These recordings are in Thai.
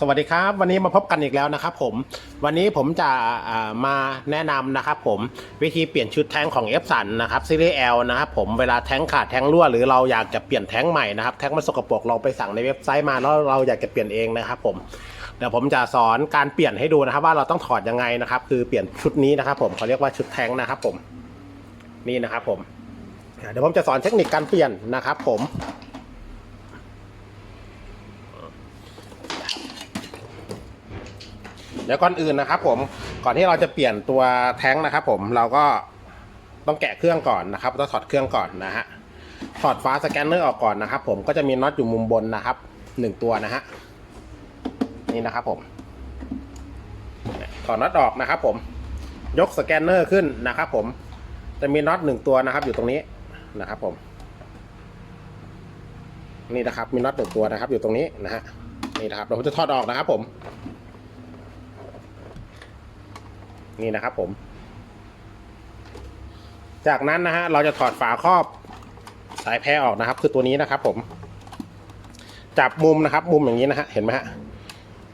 สวัสดีครับวันนี้มาพบกันอีกแล้วนะครับผมวันนี้ผมจะมาแนะนำนะครับผมวิธีเปลี่ยนชุดแท้งของ f สันนะครับซีรีส์ L นะครับผมเวลาแท้งขาดแท้งรั่วหรือเราอยากจะเปลี่ยนแท้งใหม่นะครับแท้งมันสกปรกเราไปสั่งในเว็บไซต์มาแล้วเราอยากจะเปลี่ยนเองนะครับผมเดี๋ยวผมจะสอนการเปลี่ยนให้ดูนะครับ ว่าเราต้องถอดยังไงนะครับ คือเปลี่ยนชุดนี้นะครับ ผมเขาเรียกว่าชุดแท้งนะครับผมนี่นะครับผมเดี๋ยวผมจะสอนเทคนิคการเปลี่ยนนะครับผม เดี๋ยวก่อนอื่นนะครับผมก่อนที่เราจะเปลี่ยนตัวแท้งนะครับ ผมเราก็ต้องแกะเครื่องก่อนนะครับต้องถอดเครื่องก่อนนะฮะถอดฟ้าสแกนเนอร์ออกก่อนนะครับ ผมก็จะมีน็อตอยู่มุมบนนะครับหนึ่งตัวนะฮะนี่นะครับผมถอดน็อตออกนะครับ ผมยกสแกนเนอร์ขึ้นนะครับ ผมจะมีน็อตหนึ่งตัวนะครับ อยู่ตรงนี้นะครับผมนี่นะครับมีน็อตหนึ่งตัวนะครับ อยู่ตรงนี้นะฮะนี่นะครับเดี๋ยวผมจะถอดออกนะครับ ผม นี่นะครับผม จากนั้นนะฮะเราจะถอดฝาครอบสายแพรออกนะครับ คือตัวนี้นะครับ ผม จับมุมนะครับ มุมอย่างนี้นะฮะเห็นไหมฮะ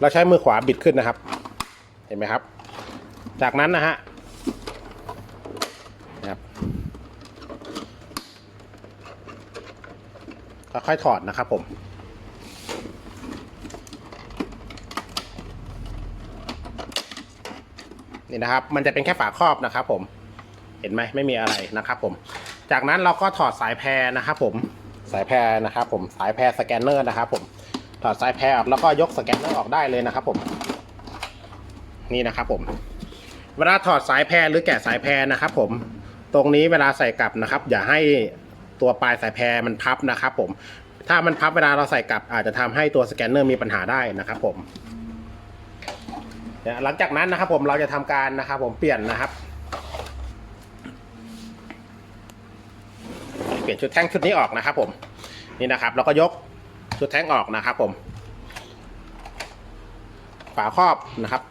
เราใช้มือขวาบิดขึ้นนะครับ เห็นไหมครับ จากนั้นนะฮะนะครับค่อยๆถอดนะครับผม นี่นะครับ มันจะเป็นแค่ฝาครอบนะครับผมเห็นไหมไม่มีอะไรนะครับผม จากนั้นเราก็ถอดสายแพรนะครับผมสายแพรนะครับผมสายแพรสแกนเนอร์นะครับผมถอดสายแพรออกแล้วก็ยกสแกนเนอร์ออกได้เลยนะครับผมนี่นะครับผม เวลาถอดสายแพรหรือแกะสายแพรนะครับผมตรงนี้เวลาใส่กลับนะครับ อย่าให้ตัวปลายสายแพรมันพับนะครับผมถ้ามันพับเวลาเราใส่กลับอาจจะทำให้ตัวสแกนเนอร์มีปัญหาได้นะครับผม หลังจากนั้นนะครับผมเราจะทำการนะครับผมเปลี่ยนนะครับ เปลี่ยนชุดแท่งชุดนี้ออกนะครับผมนี่นะครับแล้วก็ยกชุดแท่งออกนะครับผมฝาครอบนะครับ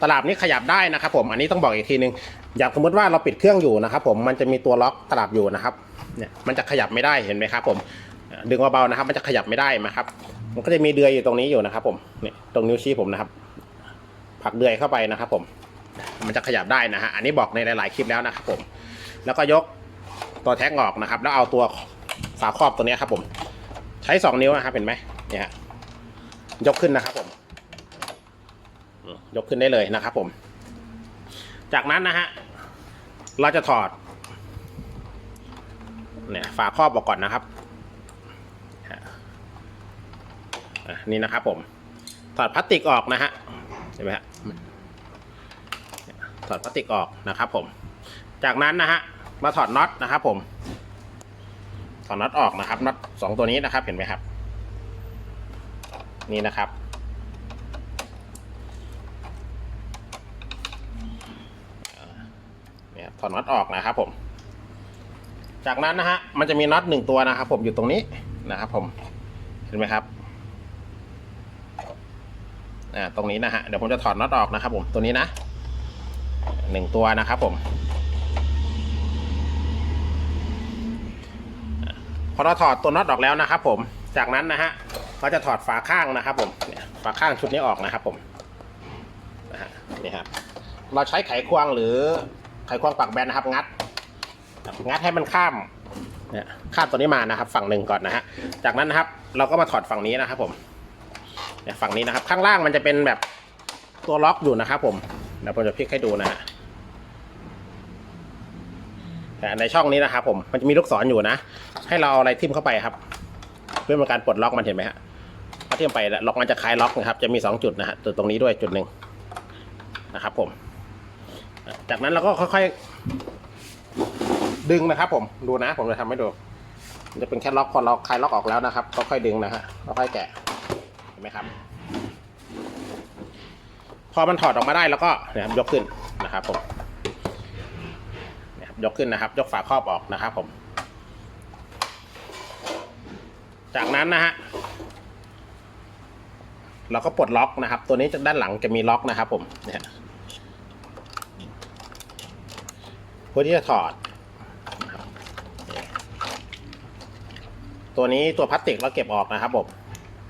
ตลับนี้ขยับได้นะครับ ผมอันนี้ต้องบอกอีกทีนึงอย่างสมมติว่าเราปิดเครื่องอยู่นะครับ ผมมันจะมีตัวล็อกตลับอยู่นะครับเนี่ยมันจะขยับไม่ได้เห็นไหมครับ ผมดึงเบาๆนะครับ มันจะขยับไม่ได้นะครับ มันก็จะมีเดือยอยู่ตรงนี้อยู่นะครับ ผมเนี่ยตรงนิ้วชี้ผมนะครับ ผักเดือยเข้าไปนะครับ ผม มันจะขยับได้นะฮะอันนี้บอกในหลาย ๆคลิปแล้วนะครับผม แล้วก็ยกตัวแท็กออกนะครับ แล้วเอาตัวฝาครอบตัวนี้ครับ ผม ใช้สองนิ้วนะครับเห็นไหมเนี่ยฮะยกขึ้นนะครับ ผม ยกขึ้นได้เลยนะครับ ผม จากนั้นนะฮะเราจะถอด เนี่ยฝาครอบออกก่อนนะครับนี่นะครับผม ถอดพลาสติกออกนะฮะใช่ไหมฮะ ถอดพลาสติกออกนะครับผม จากนั้นนะฮะมาถอดน็อตนะครับผม ถอดน็อตออกนะครับน็อตสองตัวนี้นะครับเห็นไหมครับ นี่นะครับเนี่ยถอดน็อตออกนะครับผม จากนั้นนะฮะมันจะมีน็อตหนึ่งตัวนะครับ ผมอยู่ตรงนี้นะครับ ผมเห็นไหมครับอ่าตรงนี้นะฮะเดี๋ยวผมจะถอดน็อตออกนะครับ ผมตัวนี้นะ หนึ่งตัวนะครับผมพอเราถอดตัวน็อตออกแล้วนะครับผม จากนั้นนะฮะเราจะถอดฝาข้างนะครับผมฝาข้างชุดนี้ออกนะครับผมนะฮะนี่ครับเราใช้ไขควงหรือไขควงปักแบนนะครับงัด งัดให้มันข้ามเนี่ยข้ามตัวนี้มานะครับ ฝั่งหนึ่งก่อนนะฮะจากนั้นนะครับ เราก็มาถอดฝั่งนี้นะครับ ผมเนี่ยฝั่งนี้นะครับ ข้างล่างมันจะเป็นแบบตัวล็อกอยู่นะครับ ผมเดี๋ยวผมจะพลิกให้ดูนะฮะ แต่ในช่องนี้นะครับผมมันจะมีลูกศรอยู่นะ ให้เราเอาอะไรทิ่มเข้าไปครับ เพื่อเป็นการปลดล็อกมันเห็นไหมฮะพอทิ่มไปแล้วล็อกมันจะคลายล็อกนะครับจะมีสองจุดนะฮะจุดตรงนี้ด้วยจุดหนึ่งนะครับ ผม จากนั้นเราก็ค่อยๆดึงนะครับ ผมดูนะ ผมจะทำให้ดูจะเป็นแค่ล็อกพอเราคลายล็อกออกแล้วนะครับ ก็ค่อยดึงนะฮะค่อยแกะเห็นไหมครับ พอมันถอดออกมาได้แล้วก็นะครับยกขึ้นนะครับผม ยกขึ้นนะครับ ยกฝาครอบออกนะครับผม จากนั้นนะฮะเราก็ปลดล็อกนะครับ ตัวนี้จากด้านหลังจะมีล็อกนะครับผมเนี่ยเพื่อที่จะถอด ตัวนี้ตัวพลาสติกเราเก็บออกนะครับผม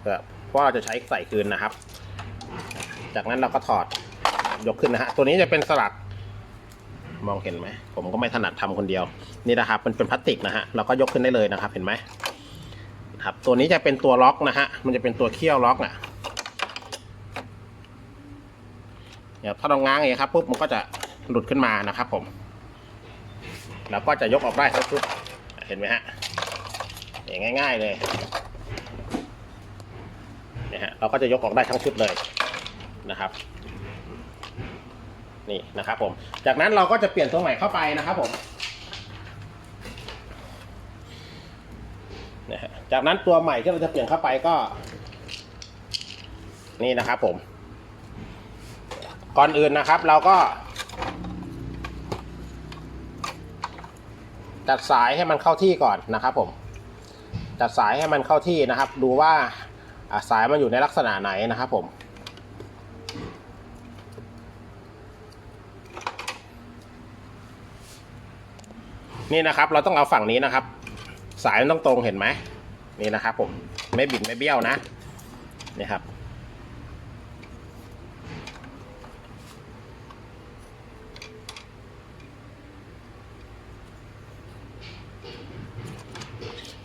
เพื่อผราะเราจะใช้ใส่คืนนะครับ จากนั้นเราก็ถอดยกขึ้นนะฮะ ตัวนี้จะเป็นสลัก มองเห็นไหมผมก็ไม่ถนัดทำคนเดียว นี่นะครับมันเป็นพลาสติกนะฮะเราก็ยกขึ้นได้เลยนะครับ เห็นไหมครับตัวนี้จะเป็นตัวล็อกนะฮะมันจะเป็นตัวเขี้ยวล็อกอะเนี่ยถ้าเราง้างเองครับปุ๊บมันก็จะหลุดขึ้นมานะครับผมแล้วก็จะยกออกได้ทั้งชุดเห็นไหมฮะอย่างง่าย ๆเลยเนี่ยฮะเราก็จะยกออกได้ทั้งชุดเลยนะครับ นี่นะครับผมจากนั้นเราก็จะเปลี่ยนตัวใหม่เข้าไปนะครับผมนะฮะจากนั้นตัวใหม่ที่เราจะเปลี่ยนเข้าไปก็ นี่นะครับผม ก่อนอื่นนะครับ เราก็จัดสายให้มันเข้าที่ก่อนนะครับผมจัดสายให้มันเข้าที่นะครับ ดูว่าสายมันอยู่ในลักษณะไหนนะครับผม นี่นะครับ เราต้องเอาฝั่งนี้นะครับ สายมันต้องตรงเห็นไหมนี่นะครับ ผมไม่บิดไม่เบี้ยวนะนี่ครับ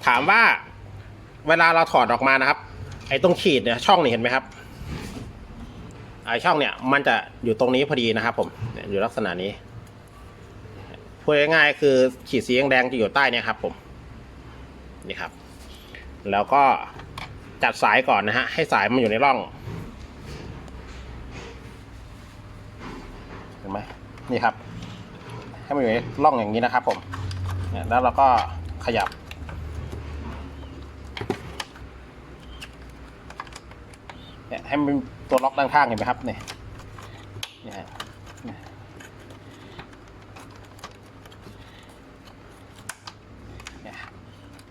ถามว่าเวลาเราถอดออกมานะครับ ไอ้ตรงขีดเนี่ยช่องนี่เห็นไหมครับไอ้ช่องเนี่ยมันจะอยู่ตรงนี้พอดีนะครับ ผมอยู่ลักษณะนี้ พูดง่ายๆคือขีดสีแดงๆจะอยู่ใต้เนี่ยครับผมนี่ครับ แล้วก็จัดสายก่อนนะฮะให้สายมันอยู่ในร่องเห็นไหมนี่ครับ ให้มันอยู่ในร่องอย่างนี้นะครับ ผมเนี่ยแล้วเราก็ขยับเนี่ยให้มันตัวล็อกด้านข้างเห็นไหมครับเนี่ยเนี่ยฮะเนี่ยเนี่ย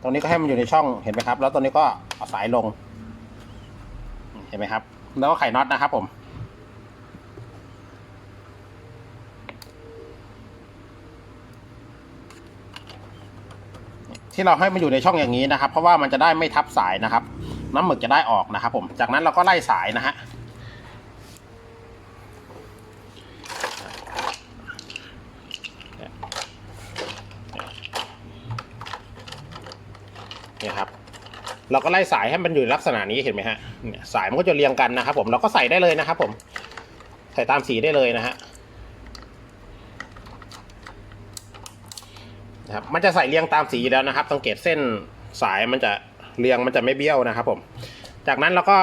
ตรงนี้ก็ให้มันอยู่ในช่องเห็นไหมครับ แล้วตัวนี้ก็เอาสายลง เห็นไหมครับ แล้วก็ไขน็อตนะครับผมที่เราให้มันอยู่ในช่องอย่างนี้นะครับ เพราะว่ามันจะได้ไม่ทับสายนะครับ น้ำหมึกจะได้ออกนะครับ ผมจากนั้นเราก็ไล่สายนะฮะ เนี่ยครับ เราก็ไล่สายให้มันอยู่ลักษณะนี้เห็นไหมฮะเนี่ยสายมันก็จะเรียงกันนะครับผมเราก็ใส่ได้เลยนะครับผมใส่ตามสีได้เลยนะฮะนะครับมันจะใส่เรียงตามสีแล้วนะครับ สังเกตเส้นสายมันจะเรียงมันจะไม่เบี้ยวนะครับผม จากนั้นเราก็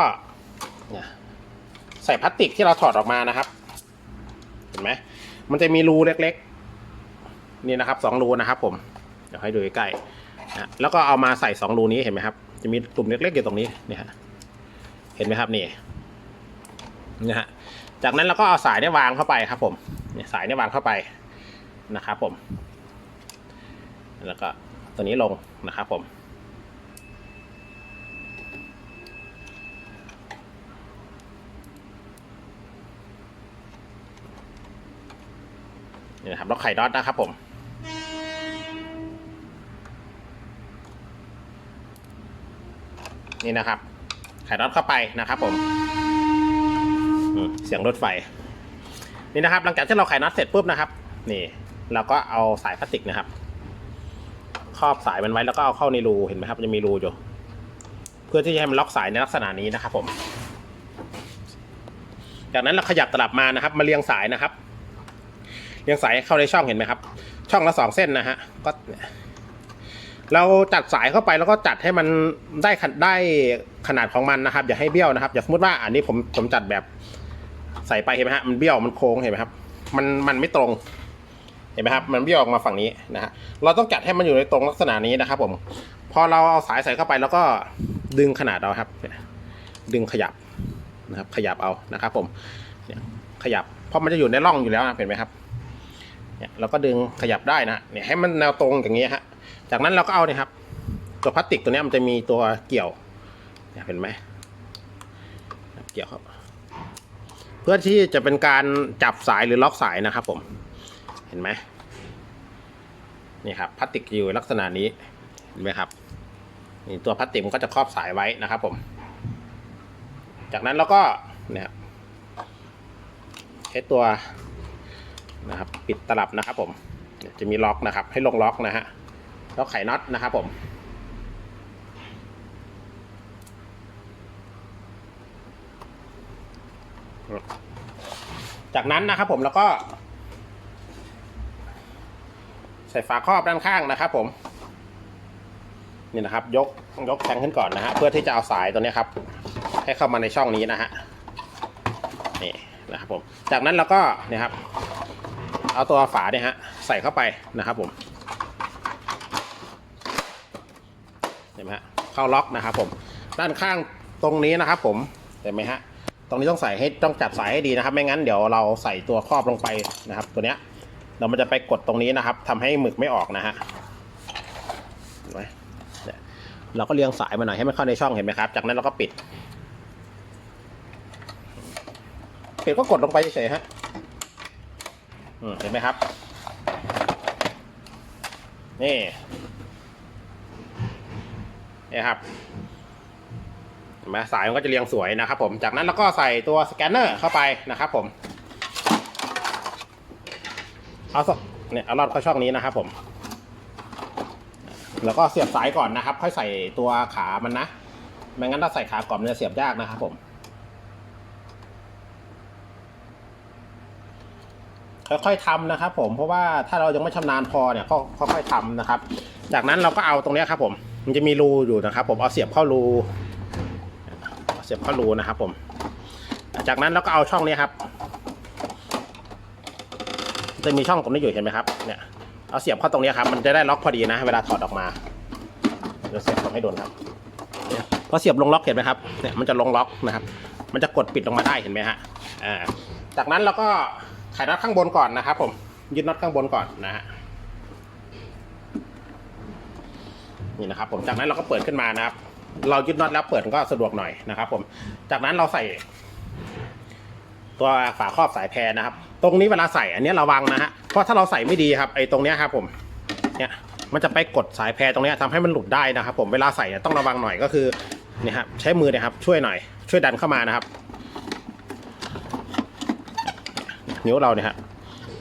เนี่ยใส่พลาสติกที่เราถอดออกมานะครับ เห็นไหมมันจะมีรูเล็กๆ นี่นะครับสองรูนะครับผม เดี๋ยวให้ดูใกล้ๆแล้วก็เอามาใส่สองรูนี้เห็นไหมครับ จะมีตุ่มเล็กๆอยู่ตรงนี้เนี่ยฮะเห็นไหมครับนี่นะฮะจากนั้นเราก็เอาสายเนี่ยวางเข้าไปครับ ผมเนี่ยสายเนี่ยวางเข้าไปนะครับผม แล้วก็ตัวนี้ลงนะครับผมนี่นะครับล็อกไข่ดอทนะครับผม นี่นะครับไข่ดอทเข้าไปนะครับผมอืมเสียงรถไฟ นี่นะครับ หลังจากที่เราไขน็อตเสร็จปุ๊บนะครับ นี่ เราก็เอาสายพลาสติกนะครับ ครอบสายมันไว้แล้วก็เอาเข้าในรูเห็นไหมครับมันจะมีรูอยู่ เพื่อที่จะให้มันล็อกสายในลักษณะนี้นะครับ ผม จากนั้นเราขยับตลับมานะครับ มาเรียงสายนะครับ เรียงสายเข้าในช่องเห็นไหมครับ ช่องละสองเส้นนะฮะก็ เราจัดสายเข้าไปแล้วก็จัดให้มันได้ขนได้ขนาดของมันนะครับ อย่าให้เบี้ยวนะครับ อย่าสมมติว่าอันนี้ผมผมจัดแบบใส่ไปเห็นไหมฮะมันเบี้ยวมันโค้งเห็นไหมครับ มันมันไม่ตรงเห็นไหมครับ มันเบี้ยวออกมาฝั่งนี้นะฮะเราต้องจัดให้มันอยู่ในตรงลักษณะนี้นะครับผมพอเราเอาสายใส่เข้าไปแล้วก็ดึงขนาดเอาครับ ดึงขยับนะครับ ขยับเอานะครับ ผมเนี่ยขยับเพราะมันจะอยู่ในร่องอยู่แล้วนะเห็นไหมครับเนี่ยเราก็ดึงขยับได้นะเนี่ยให้มันแนวตรงอย่างนี้ฮะ จากนั้นเราก็เอาเนี่ยครับ ตัวพลาสติกตัวนี้มันจะมีตัวเกี่ยวเห็นไหมเกี่ยวครับ เพื่อที่จะเป็นการจับสายหรือล็อกสายนะครับ ผม เห็นไหมนี่ครับพลาสติกอยู่ลักษณะนี้เห็นไหมครับนี่ตัวพลาสติกมันก็จะครอบสายไว้นะครับ ผม จากนั้นเราก็เนี่ยครับใช้ตัวนะครับ ปิดตลับนะครับ ผมจะมีล็อกนะครับ ให้ลงล็อกนะฮะ แล้วไขน็อตนะครับผมจากนั้นนะครับผมแล้วก็ ใส่ฝาครอบด้านข้างนะครับ ผม นี่นะครับ ยกยกแทงขึ้นก่อนนะฮะเพื่อที่จะเอาสายตัวนี้ครับ ให้เข้ามาในช่องนี้นะฮะนี่นะครับผม จากนั้นเราก็เนี่ยครับ เอาตัวฝาเนี่ยฮะใส่เข้าไปนะครับผม เห็นไหมฮะเข้าล็อกนะครับผมด้านข้างตรงนี้นะครับผมเห็นไหมฮะตรงนี้ต้องใส่ให้ต้องจับสายให้ดีนะครับ ไม่งั้นเดี๋ยวเราใส่ตัวครอบลงไปนะครับ ตัวเนี้ยเรามันจะไปกดตรงนี้นะครับทำให้หมึกไม่ออกนะฮะเห็นไหมเนี่ยเราก็เลี้ยงสายมาหน่อยให้มันเข้าในช่องเห็นไหมครับ จากนั้นเราก็ปิดปิดก็กดลงไปเฉยๆฮะเห็นไหมครับ นี่ นี่ครับเห็นไหมสายมันก็จะเรียงสวยนะครับ ผมจากนั้นเราก็ใส่ตัวสแกนเนอร์เข้าไปนะครับ ผมเอาสเนี่ยเอาลอดเข้าช่องนี้นะครับ ผม แล้วก็เสียบสายก่อนนะครับ ค่อยใส่ตัวขามันนะไม่งั้นถ้าใส่ขากรอบเนี่ยเสียบยากนะครับ ผมค่อยๆทำนะครับ ผมเพราะว่าถ้าเรายังไม่ชำนาญพอเนี่ยก็ค่อยๆทำนะครับ จากนั้นเราก็เอาตรงนี้ครับ ผม มันจะมีรูอยู่นะครับ ผมเอาเสียบเข้ารูเสียบเข้ารูนะครับผมจากนั้นเราก็เอาช่องนี้ครับ จะมีช่องตรงนี้อยู่เห็นไหมครับเนี่ยเอาเสียบเข้าตรงนี้ครับมันจะได้ล็อกพอดีนะ เวลาถอดออกมาเดี๋ยวเสียบตรงให้โดนครับเนี่ยพอเสียบลงล็อกเห็นไหมครับเนี่ยมันจะลงล็อกนะครับ มันจะกดปิดลงมาได้เห็นไหมฮะอ่าจากนั้นเราก็ไขน็อตข้างบนก่อนนะครับ ผมยึดน็อตข้างบนก่อนนะฮะ นี่นะครับผมจากนั้นเราก็เปิดขึ้นมานะครับ เรายึดน็อตแล้วเปิดก็สะดวกหน่อยนะครับผมจากนั้นเราใส่ ตัวฝาครอบสายแพรนะครับ ตรงนี้เวลาใส่อันนี้ระวังนะฮะเพราะถ้าเราใส่ไม่ดีครับไอ้ตรงเนี้ยครับผมเนี่ยมันจะไปกดสายแพรตรงนี้ยทำให้มันหลุดได้นะครับ ผมเวลาใส่ต้องระวังหน่อยก็คือเนี่ยครับใช้มือนี่ยครับ ช่วยหน่อย ช่วยดันเข้ามานะครับ นิ้วเราเนี่ยฮะ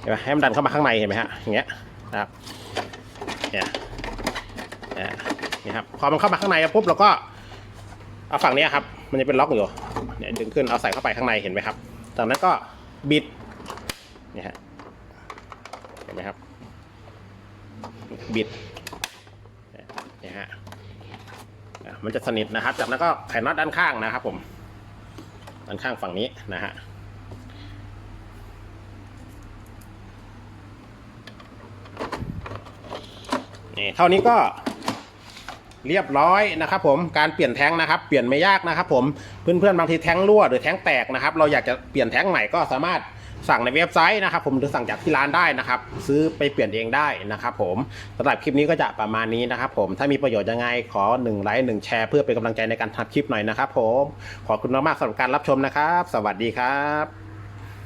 เห็นไหมให้มันดันเข้ามาข้างในเห็นไหมฮะอย่างเงี้ยนะครับเนี่ย นี่ยนี่ครับพอมันเข้ามาข้างในปุ๊บเราก็เอาฝั่งนี้ครับ มันจะเป็นล็อกอยู่เนี่ยดึงขึ้นเอาใส่เข้าไปข้างในเห็นไหมครับจากนั้นก็บิดนี่ฮะเห็นไหมครับบิดนี่ฮะมันจะสนิทนะครับ จากนั้นก็ไขน็อตด้านข้างนะครับ ผม ด้านข้างฝั่งนี้นะฮะนี่เท่านี้ก็ เรียบร้อยนะครับผมการเปลี่ยนแท้งนะครับ เปลี่ยนไม่ยากนะครับผมเพื่อนๆบางทีแท้งรั่วหรือแท้งแตกนะครับ เราอยากจะเปลี่ยนแท้งใหม่ก็สามารถสั่งในเว็บไซต์นะครับ ผมหรือสั่งจากที่ร้านได้นะครับ ซื้อไปเปลี่ยนเองได้นะครับ ผมสำหรับคลิปนี้ก็จะประมาณนี้นะครับ ผมถ้ามีประโยชน์ยังไงขอ1ไลค์1แชร์เพื่อเป็นกำลังใจในการทำคลิปหน่อยนะครับ ผมขอบคุณมากๆสำหรับการรับชมนะครับ สวัสดีครับ